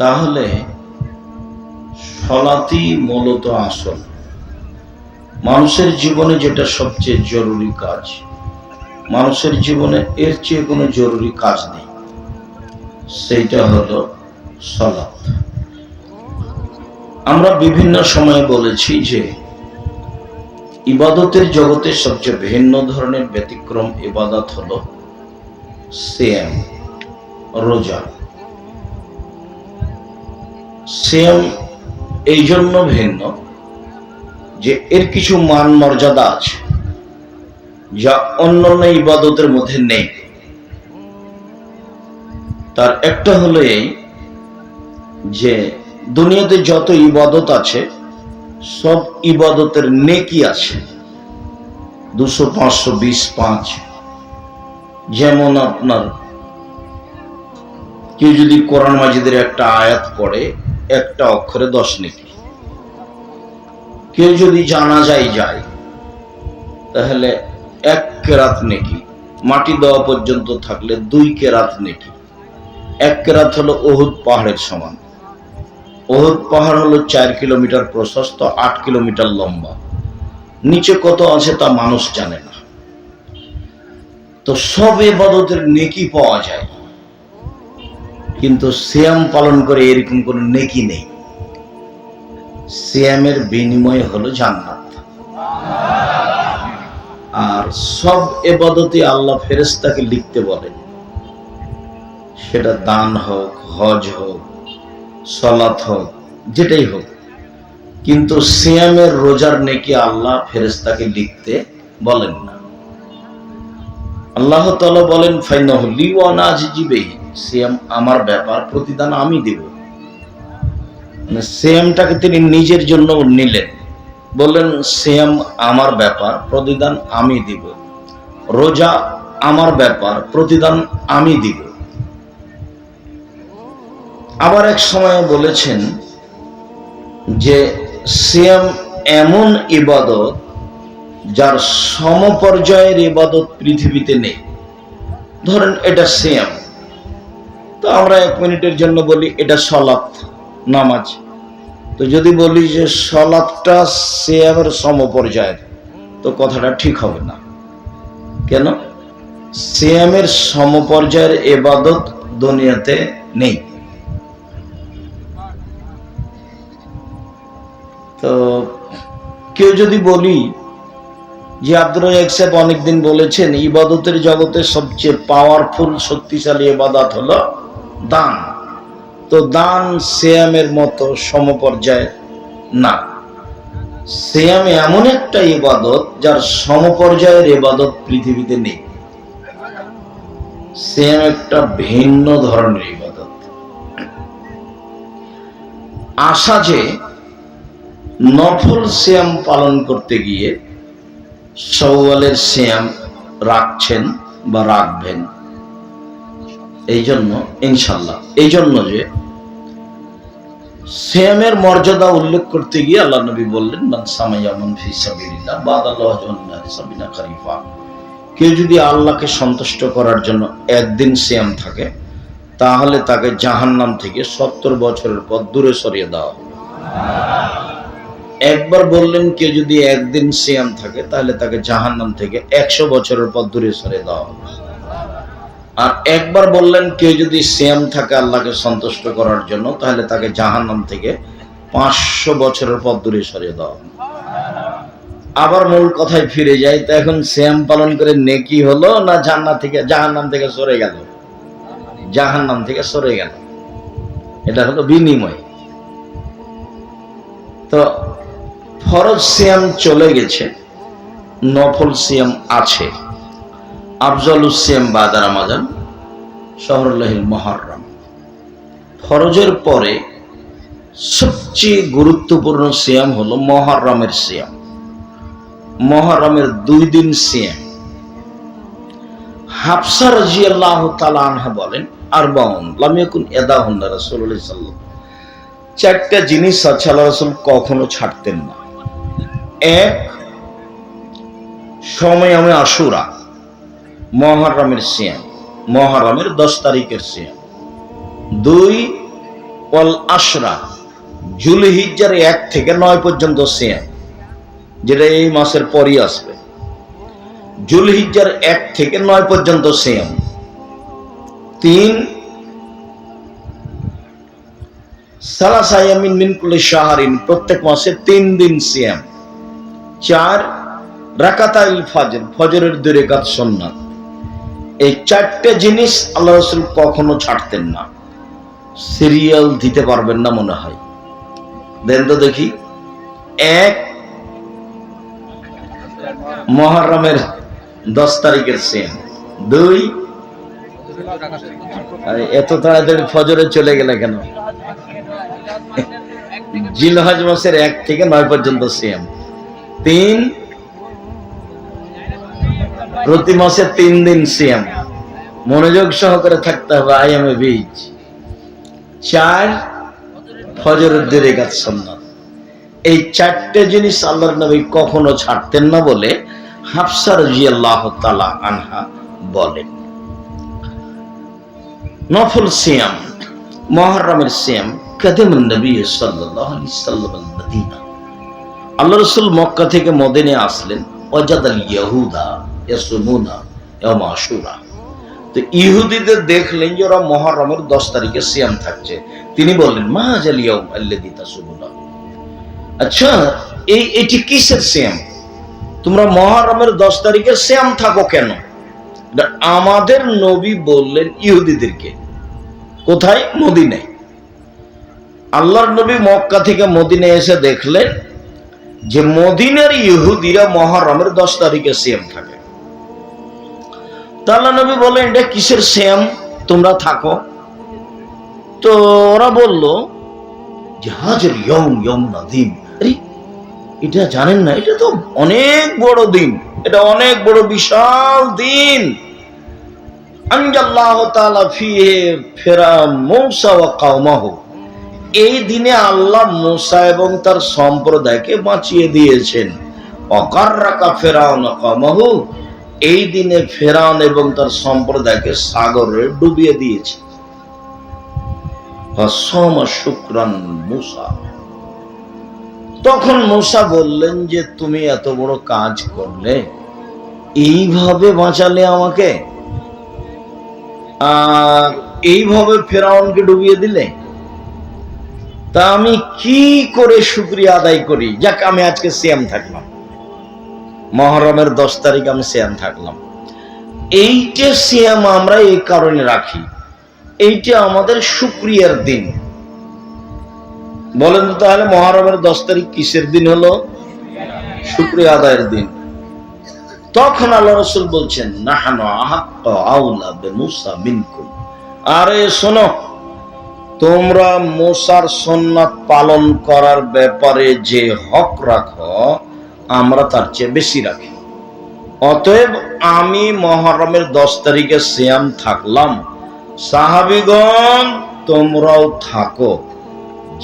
তাহলে সলাতি মূলত আসল। মানুষের জীবনে যেটা সবচেয়ে জরুরি কাজ, মানুষের জীবনে এর চেয়ে কোনো জরুরি কাজ নেই, সেইটা হলো সলাৎ। আমরা বিভিন্ন সময় বলেছি যে ইবাদতের জগতে সবচেয়ে ভিন্ন ধরনের ব্যতিক্রম ইবাদত হলো সেম রোজা। সিয়াম এই জন্য ভিন্ন যে এর কিছু মান মর্যাদা আছে, যা অন্যান্য ইবাদতের মধ্যে নেই। তার একটা হলো এই যে দুনিয়াতে যত ইবাদত আছে, সব ইবাদতের নেকি আছে। দুশো, পাঁচশো, বিশ, পাঁচ। যেমন আপনার কেউ যদি কোরআন মাজিদের একটা আয়াত পড়ে একটা অক্ষরে দশ নেকি কেউ যদি জানা যায় যায়, তাহলে এক কেরাত নেকি, মাটি দেওয়া পর্যন্ত থাকলে দুই কেরাত নেকি। এক কেরাত হলো ওহুদ পাহাড়ের সমান। ওহুদ পাহাড় হলো চার কিলোমিটার প্রশস্ত, আট কিলোমিটার লম্বা। নিচে কত আছে তা মানুষ জানে না। তো সব এবাদতের নেকি পাওয়া যায়। কিন্তু সিয়াম পালন করে এরকম কোনো নেকি নেই। সিয়ামের বিনিময় হলো জান্নাত। আর সব এবাদতে আল্লাহ ফেরেস্তাকে লিখতে বলেন। সেটা দান হোক, হজ হোক সলাৎ হোক, যেটাই হোক। কিন্তু সিয়ামের রোজার নেকি আল্লাহ ফেরেস্তাকে লিখতে বলেন না। আল্লাহ তালা বলেন ফাইনাহলি ওয়ানাজ জিবেই সিয়াম আমার ব্যাপার, প্রতিদান আমি দেব। মানে সিয়ামটাকে তিনি নিজের জন্য নিলেন। বললেন সিয়াম আমার ব্যাপার, প্রতিদান আমি দিব। রোজা আমার ব্যাপার, প্রতিদান আমি দিব। আবার এক সময় বলেছেন যে সিয়াম এমন ইবাদত যার সমপর্যায়ের ইবাদত পৃথিবীতে নেই। ধরেন এটা সিয়াম তো আমরা এক মিনিটের জন্য বলি এটা সলাৎ, নামাজ। তো যদি বলি যে সলাৎটা সিয়ামের সমপর্যায়ের, তো কথাটা ঠিক হবে না। কেন? সিয়ামের সমপর্যায়ের এবাদত দুনিয়াতে নেই। তো কেউ যদি বলি যে আব্দুল রাজাক সাহেব অনেকদিন বলেছেন, ইবাদতের জগতে সবচেয়ে পাওয়ারফুল শক্তিশালী ইবাদত হলো দান। তো দান সিয়ামের মতো সমপর্যায়ে না। সিয়াম এমন একটা ইবাদত যার সমপর্যায়ের ইবাদত পৃথিবীতে নেই। সিয়াম একটা ভিন্ন ধরনের ইবাদত। আশা যে নফল শ্যাম পালন করতে গিয়ে সওয়ালের শ্যাম রাখছেন বা রাখবেন। এই জন্য ইনশাল্লাহ এই জন্য যে শ্যামের মর্যাদা উল্লেখ করতে গিয়ে আল্লাহ নবী বললেন, মান সামাইয়ামন ফি সাবিলিল্লাহ বাদ আল্লাহ সাবিনা খারিফা। কেউ যদি আল্লাহকে সন্তুষ্ট করার জন্য একদিন শ্যাম থাকে, তাহলে তাকে জাহান্নাম থেকে সত্তর বছরের পর দূরে সরিয়ে দেওয়া হবে। একবার বললেন, কেউ যদি একদিন সিয়াম থাকে, তাহলে তাকে জাহান্নাম থেকে একশো বছরের পর দূরে সরে দেওয়া হবে। আর একবার বললেন, কেউ যদি সিয়াম থাকে আল্লাহকে সন্তুষ্ট করার জন্য, তাহলে তাকে জাহান্নাম থেকে পাঁচশো বছরের পর দূরে সরিয়ে দেওয়া আবার মূল কথায় ফিরে যাই, তো এখন শ্যাম পালন করে নেকি হলো না জান্নাত থেকে, জাহান্নাম থেকে সরে গেল? জাহান্নাম থেকে সরে গেল। এটা হলো বিনিময়। তো ফরজ সিয়াম চলে গেছে, নফল সিয়াম আছে। আফজল সিয়াম বাদার আমাজান শহরুল্লাহিল মহরম। ফরজের পরে সবচেয়ে গুরুত্বপূর্ণ সিয়াম হলো মহরমের সিয়াম। মহরমের দুই দিন সিয়াম। হাফসা রাজি আল্লাহ আনহা বলেন আর বাউন লামিয়াকুন এদাহুন রাসূলুল্লাহ সাল্লাল্লাহু চারটা জিনিস আল্লাহ রসুল কখনো ছাড়তেন না। এক সময় আমি আশুরা। মহারামের সিয়াম, মহারামের দশ তারিখের সিয়াম। দুই, ওয়াল আশরা, জুলহিজ্জার এক থেকে নয় পর্যন্ত সিয়াম, যেটা এই মাসের পরই আসবে। জুলহিজ্জার এক থেকে নয় পর্যন্ত সিয়াম। তিন সালাসায়ামিন মিনকুলে শাহরিন, প্রত্যেক মাসে তিন দিন সিয়াম। চার, রাকাতাইল ফাজর, ফজরের দুই রেখাত সন্ন্যাত এই চারটে জিনিস আল্লাহ রসুল কখনো ছাড়তেন না। সিরিয়াল দিতে পারবেন না মনে হয়। দেন তো দেখি। এক, মহরমের দশ তারিখের সেম দুই এত তাড়াতাড়ি ফজরে চলে গেলে কেন? জিলহজ মাসের এক থেকে নয় পর্যন্ত সিএম তিন প্রতি মাসে তিন দিন সিএম মনোযোগ সহকারে থাকতে হবে আই এম এ বীজ। চার, ফজরের দুই গাছ এই চারটে জিনিস আল্লাহর নবী কখনো ছাড়তেন না বলে হাফসা রাজিয়াল্লাহ তালা আনহা বলেন। নফল সিয়াম, মহরমের সিয়াম কাদিম নবী সাল্লাল্লাহু আলাইহি সাল্লাম মদিনা। আল্লাহ রাসূল মক্কা থেকে মদিনে আসলেন। ওয়াজাদ আল ইয়াহুদা। ইয়াসুমুনা তো ইহুদিদের দেখলেন যে ওরা মহরমের দশ তারিখে সিয়াম থাকছে। তিনি বললেন মা জাল ইয়াউম আল্লাযী তাসুমুনা। আচ্ছা এই এটি কিসের সিয়াম? তোমরা মহরমের দশ থাকো কেন? আমাদের নবী বললেন ইহুদিদেরকে। কোথায়? মদিনায়। আল্লাহর নবী মক্কা থেকে মদিনে এসে দেখলেন যে মদিনের ইহুদিরা মহরমের দশ তারিখে সিয়াম থাকে। তাল্লা নবী বললেন, এটা কিসের শ্যাম? তোমরা থাকো। তো ওরা বলল জাহাজের ইয়ং ইয়ং নাদিম। আরে, এটা জানেন না, এটা তো অনেক বড় দিন, এটা অনেক বড় বিশাল দিন। এই দিনে আল্লাহ মুসা এবং তার সম্প্রদায়কে বাঁচিয়ে দিয়েছেন। অকার্রাকা ফেরাউন কামাহু এই দিনে ফেরাউন এবং তার সম্প্রদায়কে সাগরে ডুবিয়ে দিয়েছে। তখন মুসা বললেন যে, তুমি এত বড় কাজ করলে, এইভাবে বাঁচালে আমাকে? আর এইভাবে ফেরাউনকে ডুবিয়ে দিলে? তা আমি কি করে শুক্রিয়া আদায় করি? যাক, আমি আজকে সিয়াম থাকলাম। মহরমের দশ তারিখ আমি সিয়াম থাকলাম। এইটা সিয়াম আমরা এই কারণে রাখি। এইটা আমাদের শুক্রিয়ার দিন। বলেন তো তাহলে মহরমের দশ তারিখ কিসের দিন হলো? শুক্রিয়া আদায়ের দিন। তখন আল্লাহ রসুল বলছেন, নাহানো আউলা বে মুসা মিনকুম। আরে শোনো, তোমরা মোসার সন্ন্যাত পালন করার ব্যাপারে যে হক রাখো আমরা তার চেয়ে বেশি রাখি। অতএব আমি মহরমের দশ তারিখে সিয়াম থাকলাম। সাহাবিগণ, তোমরাও থাকো।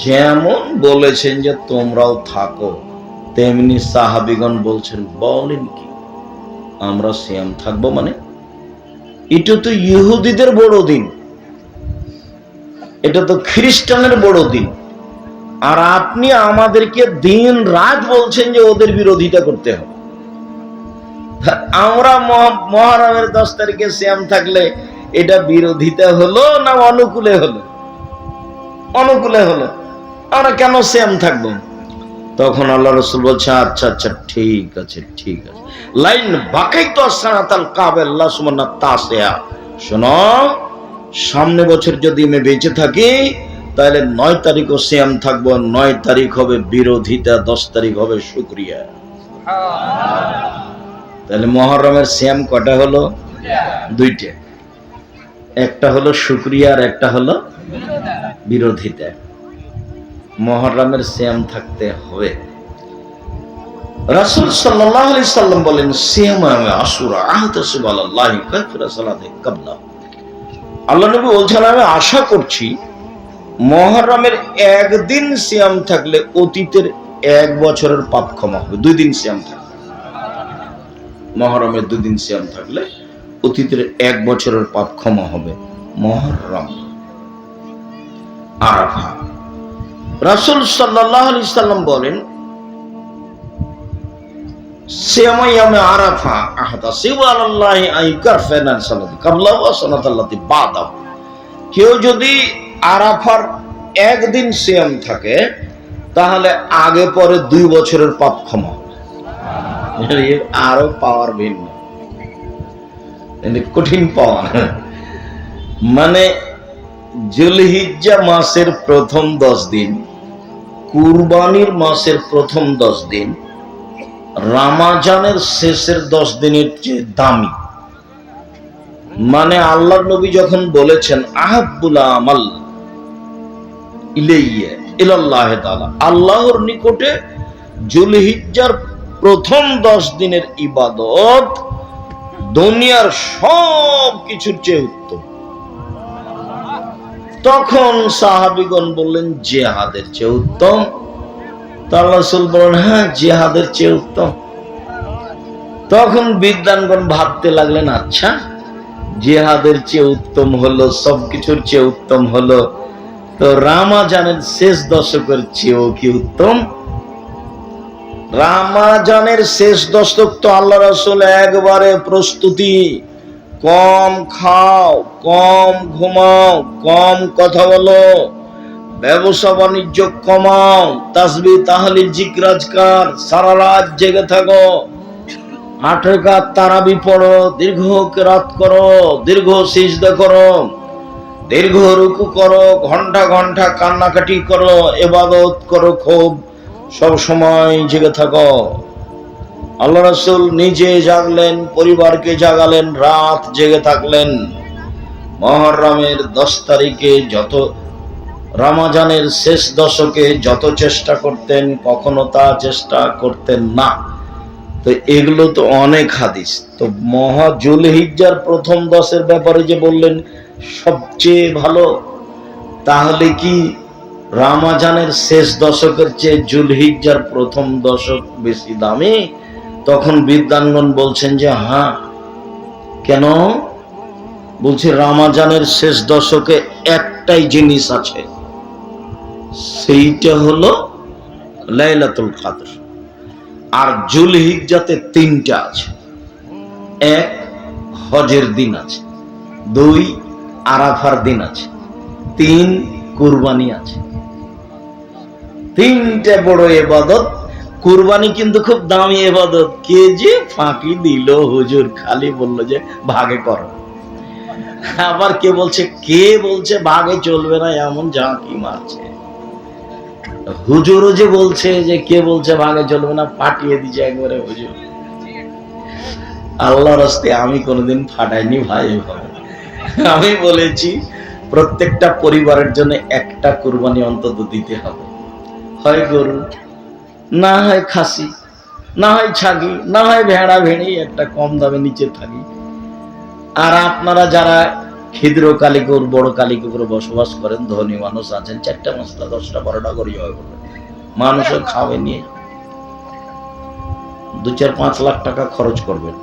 যেমন বলেছেন যে তোমরাও থাকো, তেমনি সাহাবিগণ বলছেন, বলেন কি? আমরা সিয়াম থাকব মানে? এটা তো ইহুদিদের বড় দিন। এটা তো খ্রিস্টানের বড় দিন। আর আপনি আমাদেরকে দিন রাত বলছেন যে ওদের বিরোধিতা করতে হবে। আমরা মহ- মহরমের দশ তারিখে শ্যাম থাকলে এটা বিরোধিতা হলো না অনুকূলে হলো? অনুকূলে হলো। আমরা কেন শ্যাম থাকব? তখন আল্লাহ রসুল বলছে আচ্ছা আচ্ছা ঠিক আছে ঠিক আছে। লাইন বাকাই তো সানাতাল কাবেল্লা সুমন্না তাসেয়া শোনো, সামনে বছর যদি আমি বেঁচে থাকি তাহলে নয় তারিখও শ্যাম থাকব, নয় তারিখ হবে বিরোধিতা, দশ তারিখ হবে শুক্রিয়া। তাহলে মহরমের শ্যাম কটা হলো? দুইটা। একটা হলো শুক্রিয়া আর একটা হলো বিরোধিতা। মহরমের শ্যাম থাকতে হবে। রাসূল সাল্লাল্লাহু আলাইহি সাল্লাম বলেন, সিয়ামে আশুরা আহতাসিব কাবলা। আল্লাহ নবী বলছেন, আমি আশা করছি মহরমের একদিন সিয়াম থাকলে অতীতের এক বছরের পাপ ক্ষমা হবে। দুই দিন সিয়াম থাকলে। মহরমের দুদিন সিয়াম থাকলে অতীতের এক বছরের পাপ ক্ষমা হবে। মহরম। আরাফা। রাসূল সাল্লাল্লাহু আলাইহি সাল্লাম বলেন সিয়ামাইয়ামে আরাফা আহাদা সিওয়ালাল্লাহি আইকার ফাইনাল সালাত কাবলা ওয়া সালাতাল্লাতি বাদাহ। কেউ যদি আরাফার একদিন সিয়াম থাকে, তাহলে আগে পরে দুই বছরের পাপ ক্ষমা। আরও পাওয়ার ভিন্ন। কঠিন পাওয়া মানে জুলহিজ্জা মাসের প্রথম দশ দিন, কুরবানির মাসের প্রথম দশ দিন, রামাজানের শেষের দশ দিনের চেয়ে দামি। মানে আল্লাহ নবী যখন বলেছেন আহাবুল আমাল আল্লাহর নিকটে জুলহিজ্জার প্রথম দশ দিনের ইবাদত দুনিয়ার সব কিছুর চেয়ে উত্তম। তখন সাহাবিগণ বললেন, জেহাদের চেয়ে উত্তম? তাল্লাসুল বলেন হ্যাঁ জেহাদের চেয়ে উত্তম। তখন বিদ্যানগণ ভাবতে লাগলেন আচ্ছা জেহাদের চেয়ে উত্তম হলো, সবকিছুর চেয়ে উত্তম হলো। তো রামাজানের শেষ দশকের চেয়েও কি উত্তম? রামাজানের শেষ দশক তো আল্লাহ রসুল একবারে প্রস্তুতি। কম খাও, কম ঘুমাও, কম কথা বলো, ব্যবসা বাণিজ্য কমাও, তাসবি তাহলে জিকরাজকার, সারা রাত জেগে থাকো। রেখাত তারাবি পড়ো, দীর্ঘ রাত করো, দীর্ঘ সিজদা করো। দীর্ঘ রুকু করো, ঘণ্টা ঘণ্টা কান্নাকাটি করো, এবাদত করো খুব। সব সময় জেগে থাকো। আল্লাহ রসুল নিজে জাগলেন, পরিবারকে জাগালেন, রাত জেগে থাকলেন। মহরমের দশ তারিখে যত, রামাজানের শেষ দশকে যত চেষ্টা করতেন, কখনো তা চেষ্টা করতেন না। তো এগুলো তো অনেক হাদিস। তো মহা জুলহিজ্জার প্রথম দশের ব্যাপারে যে বললেন সবচেয়ে ভালো, তাহলে কি রামাজানের শেষ দশকের চেয়ে জুলহিজ্জার প্রথম দশক বেশি দামি? তখন বিদ্যাঙ্গন বলছেন যে হ্যাঁ কেন? বলছি রামাজানের শেষ দশকে একটাই জিনিস আছে। সেইটা হলো লাইলাতুল কাদর। আর জুলহিজ্জাতে তিনটা আছে। এক, হজের দিন আছে। দুই আরাফার দিন আছে। তিন কুরবানি আছে। তিনটে বড় এবাদত। কুরবানি কিন্তু খুব দামি এবাদত। কে যে ফাঁকি দিল? হুজুর খালি বলল যে, ভাগে করো। আবার কে বলছে কে বলছে, ভাগে চলবে না, এমন ঝাঁকি মারছে। হুজুরও যে বলছে যে, কে বলছে, ভাগে চলবে না? পাঠিয়ে দিচ্ছে একবারে হুজুর। আল্লাহর হস্তে আমি কোনোদিন ফাটাইনি ভাই, এভাবে। আমি বলেছি, প্রত্যেকটা পরিবারের জন্য একটা কুরবানি অন্তত দিতে হবে। হয় গরু, না হয় খাসি, না হয় ছাগি না হয় ভেড়া, ভেড়ি, একটা কম দামে নিচে থাকি। আর আপনারা যারা ক্ষুদ্র কালিকুর বড় কালিকুরে বসবাস করেন, ধনী মানুষ আছেন, চারটা পাঁচটা দশটা, বারোটা করে করবেন মানুষও খাওয়ে নিয়ে। দু চার, পাঁচ লাখ টাকা খরচ করবেন।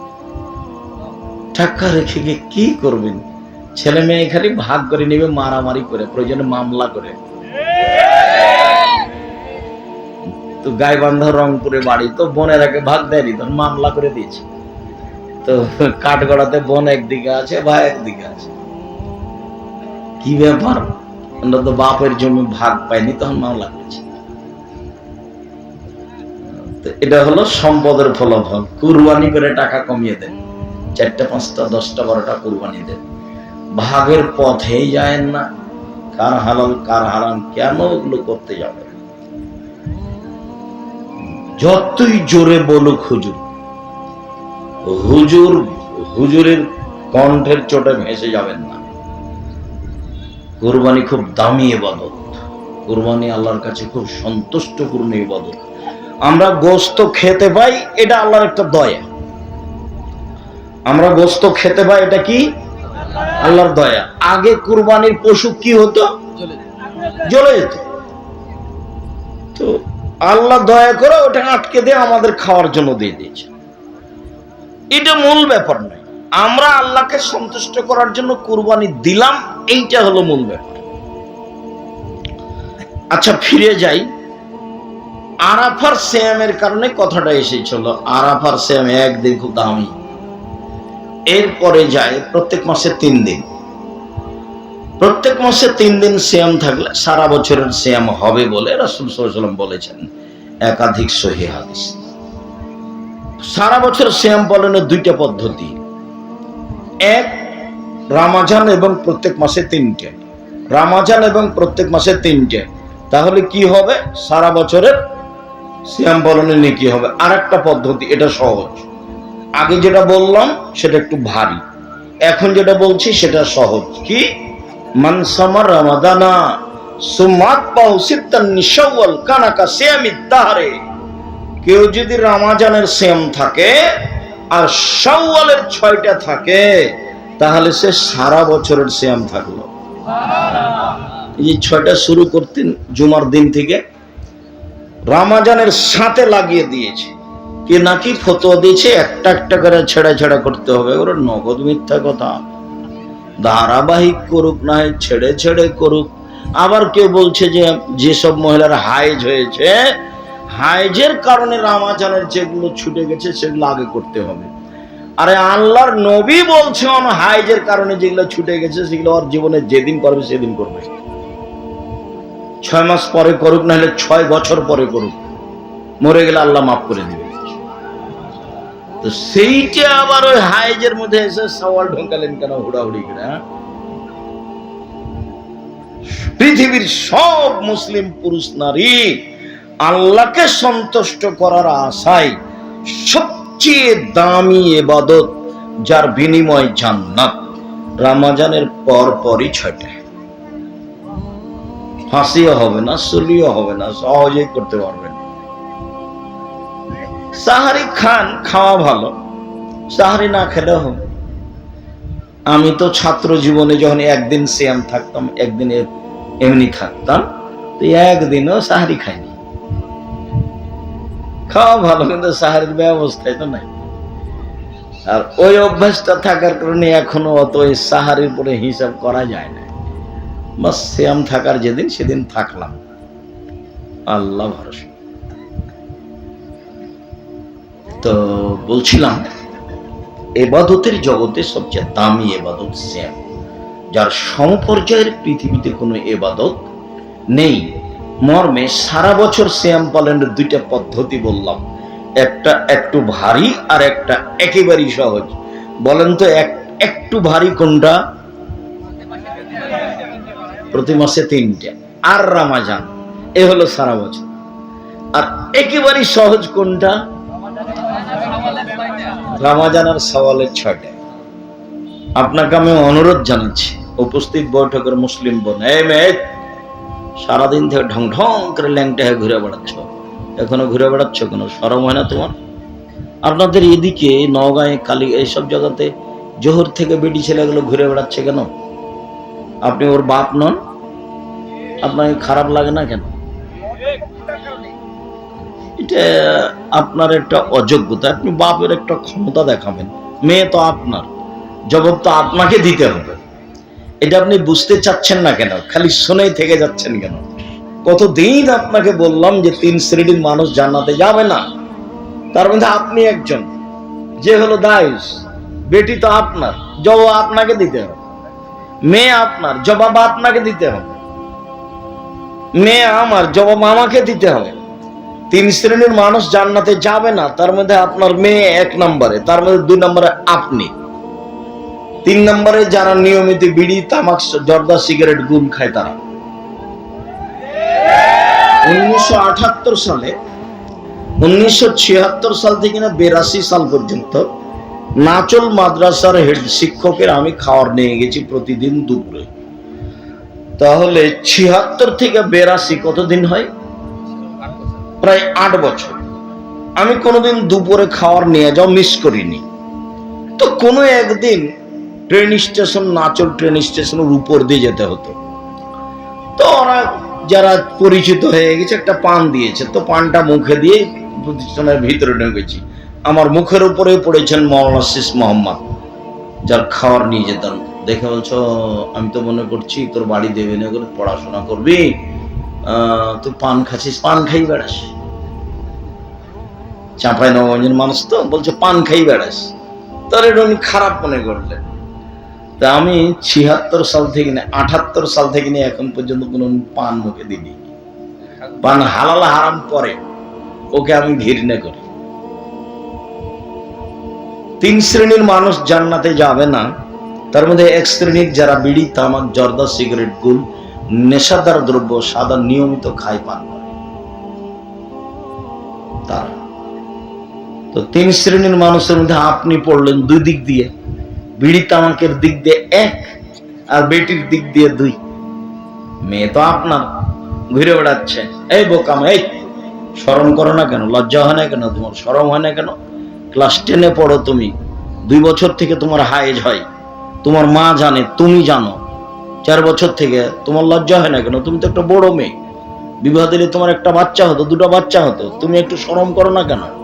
টাকা রেখে গিয়ে কি করবেন? ছেলে মেয়ে খালি ভাগ করে নেবে, মারামারি করে, প্রয়োজনে মামলা করে। তো গাইবান্ধা রংপুরে বাড়ি, তো বোনের আগে ভাগ দেয়নি তখন মামলা করে দিয়েছে। তো কাঠগড়াতে বোন একদিকে আছে, ভাই একদিকে আছে। কি ব্যাপার? আমরা তো বাপের জমি ভাগ পাইনি, তখন মামলা করেছে। এটা হলো সম্পদের ফলাফল। কুরবানি করে টাকা কমিয়ে দেন। চারটা, পাঁচটা, দশটা, বারোটা কুরবানি দেন। ভাগের পথেই যায় না। কার হালাল কার হারাম, কেন ওগুলো করতে যাবে? যতই জোরে বলুক হুজুর হুজুর, হুজুরের কণ্ঠের চোটে ভেসে যাবেন না। কোরবানি খুব দামি এবাদত কোরবানি আল্লাহর কাছে খুব সন্তুষ্টপূর্ণ ইবাদত। আমরা গোস্ত খেতে পাই, এটা আল্লাহর একটা দয়া। আমরা গোস্ত খেতে পাই, এটা কি? আল্লাহর দয়া। আগে কুরবানির পশু কি হতো? জ্বলে যেত। তো আল্লাহ দয়া করে ওটা আটকে দিয়ে আমাদের খাওয়ার জন্য দিয়ে দিয়েছে। এটা মূল ব্যাপার নয়। আমরা আল্লাহকে সন্তুষ্ট করার জন্য কুরবানি দিলাম এইটা হলো মূল ব্যাপার। আচ্ছা ফিরে যাই। আরাফার শ্যামের কারণে কথাটা এসেছিল আরাফার শ্যাম একদিন খুব দামি। এরপরে যায় প্রত্যেক মাসে তিন দিন। প্রত্যেক মাসে তিন দিন শ্যাম থাকলে সারা বছরের শ্যাম হবে বলে রাসুল সাল্লাম বলেছেন। একাধিক সহি হাদিস। সারা বছর শ্যাম পালনের দুইটা পদ্ধতি। এক, রামাজান এবং প্রত্যেক মাসে তিনটে। রামাজান এবং প্রত্যেক মাসে তিনটে। তাহলে কি হবে? সারা বছরের শ্যাম পালনে কি হবে? আর একটা পদ্ধতি, এটা সহজ। আগে যেটা বললাম, সেটা একটু ভারী। এখন যেটা বলছি, সেটা সহজ। কি? মানসামার রামাদানা, সুমাত পাউ সিত্তান নিশাওয়াল কানাকা সিয়ামিত তাহারে। কেউ যদি রামাজানের সেম থাকে, আর শাওয়ালের ছয়টা থাকে, তাহলে সে সারা বছরের শ্যাম থাকল। এই ছয়টা শুরু করতেন জুমার দিন থেকে, রামাজানের সাথে লাগিয়ে দিয়েছে। কে নাকি ফতোয়া দিয়েছে, একটা একটা করে ছেড়া ছেড়া করতে হবে। ওরা নগদ মিথ্যা কথা। ধারাবাহিক করুক না হয় ছেড়ে ছেড়ে করুক। আবার কেউ বলছে যে, যেসব মহিলার হাইজ হয়েছে হাইজের কারণে রামাজানের যেগুলো ছুটে গেছে, সেগুলো আগে করতে হবে। আরে আল্লাহর নবী বলছে অন হাইজের কারণে যেগুলো ছুটে গেছে, সেগুলো ওর জীবনে যেদিন করবে, সেদিন করবে। ছয় মাস পরে করুক না হলে ছয় বছর পরে করুক। মরে গেলে আল্লাহ মাফ করে দিবে। তো সেইটা আবার ওই হাইজের মধ্যে এসে সওয়াল ঢোকালেন কেন হুড়াহুড়ি করে হ্যাঁ? পৃথিবীর সব মুসলিম পুরুষ নারী আল্লাহকে সন্তুষ্ট করার আশায় সবচেয়ে দামি এবাদত যার বিনিময় জান্নাত, রামাজানের পর পরই ছয়টা ফাঁসিও হবে না, সলিও হবে না, সহজেই করতে পারবেন সাহারি খান খাওয়া ভালো, সাহারি না খেলেও হবে। আমি তো ছাত্র জীবনে যখন একদিন সিয়াম থাকতাম, একদিন এমনি থাকতাম তো একদিনও সাহারি খাইনি। খাওয়া ভালো, কিন্তু সাহারির ব্যবস্থায় তো নাই। আর ওই অভ্যাসটা থাকার কারণে এখনও অত ওই সাহারির উপরে হিসাব করা যায় না। বা শ্যাম থাকার যেদিন, সেদিন থাকলাম। আল্লাহ ভরসা। তো বলছিলাম, এবাদতের জগতে সবচেয়ে দামি এবাদত শ্যাম। যার সমপর্যায়ের পৃথিবীতে কোনো এবাদত নেই। মর্মে সারা বছর শ্যাম পালনের দুইটা পদ্ধতি বললাম। একটা একটু ভারী আর একটা একেবারেই সহজ। বলেন তো এক, একটু ভারী কোনটা? প্রতি মাসে তিনটে। আর রামাজান, এ হলো সারা বছর। আর একেবারেই সহজ কোনটা? রামাজান আর সওয়ালের ছয়টা আপনাকে আমি অনুরোধ জানাচ্ছি, উপস্থিত বৈঠকের মুসলিম বোন, এই মেয়ে, সারাদিন থেকে ঢং ঢং করে ল্যাংটা হয়ে ঘুরে বেড়াচ্ছ। এখনও ঘুরে বেড়াচ্ছ কোনো? সরম হয় না তোমার? আপনাদের এদিকে নওগাঁয়ে, কালী, এইসব জায়গাতে জোহর থেকে বেটি ছেলেগুলো ঘুরে বেড়াচ্ছে কেন? আপনি ওর বাপ নন? আপনাকে খারাপ লাগে না কেন? এটা আপনার একটা অযোগ্যতা, আপনি বাপের একটা ক্ষমতা দেখাবেন। মেয়ে তো আপনার, জবাব তো আপনাকে দিতে হবে। এটা আপনি বুঝতে চাচ্ছেন না কেন? খালি শুনেই থেকে যাচ্ছেন কেন? কতদিন আপনাকে বললাম যে তিন শ্রেণির মানুষ জান্নাতে যাবে না। তার মধ্যে আপনি একজন, যে হলো দায়ুস, বেটি তো আপনার, জবাব আপনাকে দিতে হবে। মেয়ে আপনার, জবাব আপনাকে দিতে হবে। মেয়ে আমার, জবাব আমাকে দিতে হবে। তিন শ্রেণির মানুষ জান্নাতে যাবে না, তার মধ্যে আপনার মেয়ে এক নম্বরে, তার মধ্যে দুই নম্বরে আপনি। তিন নম্বরে যারা নিয়মিত বিড়ি, তামাক, জর্দা, সিগারেট গুল খায় তারা। উনিশশো সালে, উনিশশো ছিয়াত্তর সাল থেকে না বেরাশি সাল পর্যন্ত নাচল মাদ্রাসার হেড শিক্ষকের আমি খাওয়ার নিয়ে গেছি প্রতিদিন দুপুরে। তাহলে ছিয়াত্তর থেকে বেরাশি কতদিন হয়? প্রায় আট বছর। আমি কোনোদিন দুপুরে খাওয়ার নিয়ে যাও মিস করিনি। তো কোনো একদিন ট্রেন স্টেশন নাচল ট্রেন স্টেশনের উপর দিয়ে যেতে হতো। তো ওরা যারা পরিচিত হয়ে গেছে, একটা পান দিয়েছে। তো পানটা মুখে দিয়ে প্রতিষ্ঠানের ভিতরে ঢুকেছি। আমার মুখের উপরে পড়েছেন মৌলানা শিস মোহাম্মদ, যার খাওয়ার নিয়ে যেতাম দেখে বলছো, আমি তো মনে করছি তোর বাড়ি দেবে না করে পড়াশোনা করবি তুই পান খাচ্ছিস, পান খাই বেড়াস। চাঁপাই নবগঞ্জের মানুষ তো, বলছে, পান খাই বেড়াস। তার এটা উনি খারাপ মনে করলেন। তা আমি ছিয়াত্তর সাল থেকে নিয়ে আঠাত্তর সাল থেকে নিয়ে এখন পর্যন্ত কোনো পান মুখে দিইনি। পান হালাল হারাম পরে ওকে আমি ঘৃণা করি। তিন শ্রেণির মানুষ জান্নাতে যাবে না। তার মধ্যে এক শ্রেণির যারা বিড়ি, তামাক, জর্দা, সিগারেট গুল নেশাদার দ্রব্য, সাদা নিয়মিত খায় পান করে। তারা তো তিন শ্রেণির মানুষের মধ্যে আপনি পড়লেন দুই দিক দিয়ে। বিড়ি তামাকের দিক দিয়ে এক, আর বেটির দিক দিয়ে দুই। মেয়ে তো আপনার, ঘুরে বেড়াচ্ছে। এই বোকাম, এই, শরম করো না কেন, লজ্জা হয় না কেন তোমার, শরম হয় না কেন? ক্লাস টেনে পড়ো তুমি, দুই বছর থেকে তোমার হায়েজ হয়। তোমার মা জানে, তুমি জানো। চার বছর থেকে তোমার লজ্জা হয় না কেন? তুমি তো একটা বড় মেয়ে। বিবাহ দিলে তোমার একটা বাচ্চা হতো, দুটো বাচ্চা হতো। তুমি একটু শরম করো না কেন?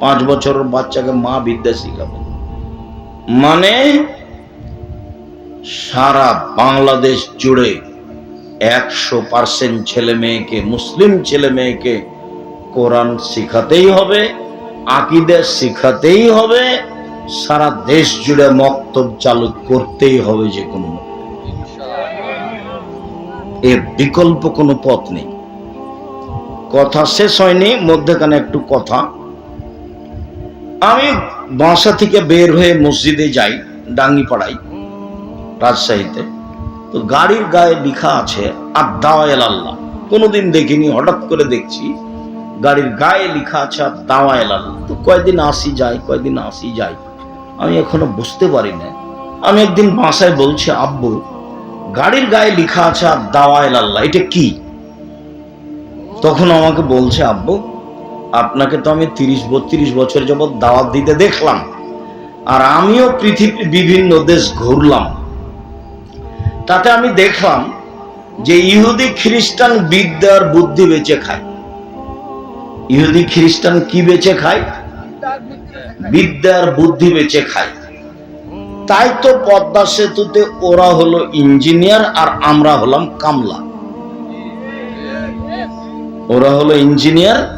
পাঁচ বছরের বাচ্চাকে মা বিদ্যা শিখাবে। মানে সারা বাংলাদেশ জুড়ে একশো পার্সেন্ট ছেলে মেয়েকে, মুসলিম ছেলে মেয়েকে কোরআন শিখাতেই হবে, আকিদে শিখাতেই হবে, সারা দেশ জুড়ে মক্তব চালু করতেই হবে যে কোনো এর বিকল্প কোনো পথ নেই। কথা শেষ হয়নি, মধ্যখানে একটু কথা। আমি বাসা থেকে বের হয়ে মসজিদে যাই ডাঙ্গিপাড়াই রাজশাহীতে। তো গাড়ির গায়ে লিখা আছে আদাওয়াল আল্লাহ কোনোদিন দেখিনি, হঠাৎ করে দেখছি, গাড়ির গায়ে লিখা আছে দাওয়াল আল্লাহ তো কয়দিন আসি যাই, কয়দিন আসি যাই, আমি এখনও বুঝতে পারি না। আমি একদিন বাসায় বলছি, আব্বু, গাড়ির গায়ে লিখা আছে দাওয়াল আল্লাহ এটা কি? তখন আমাকে বলছে, আব্বু আপনাকে তো আমি তিরিশ, বত্রিশ বছর যাবৎ দাওয়াত দিতে দেখলাম। আর আমিও পৃথিবীর বিভিন্ন দেশ ঘুরলাম। তাতে আমি দেখলাম যে ইহুদি খ্রিস্টান বিদ্যার বুদ্ধি বেঁচে খায়। ইহুদি খ্রিস্টান কি বেঁচে খায়? বিদ্যার বুদ্ধি বেঁচে খায়। তাই তো পদ্মা সেতুতে ওরা হলো ইঞ্জিনিয়ার আর আমরা হলাম কামলা। ওরা হলো ইঞ্জিনিয়ার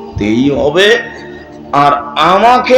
শিখতেই হবে। আর আমাকে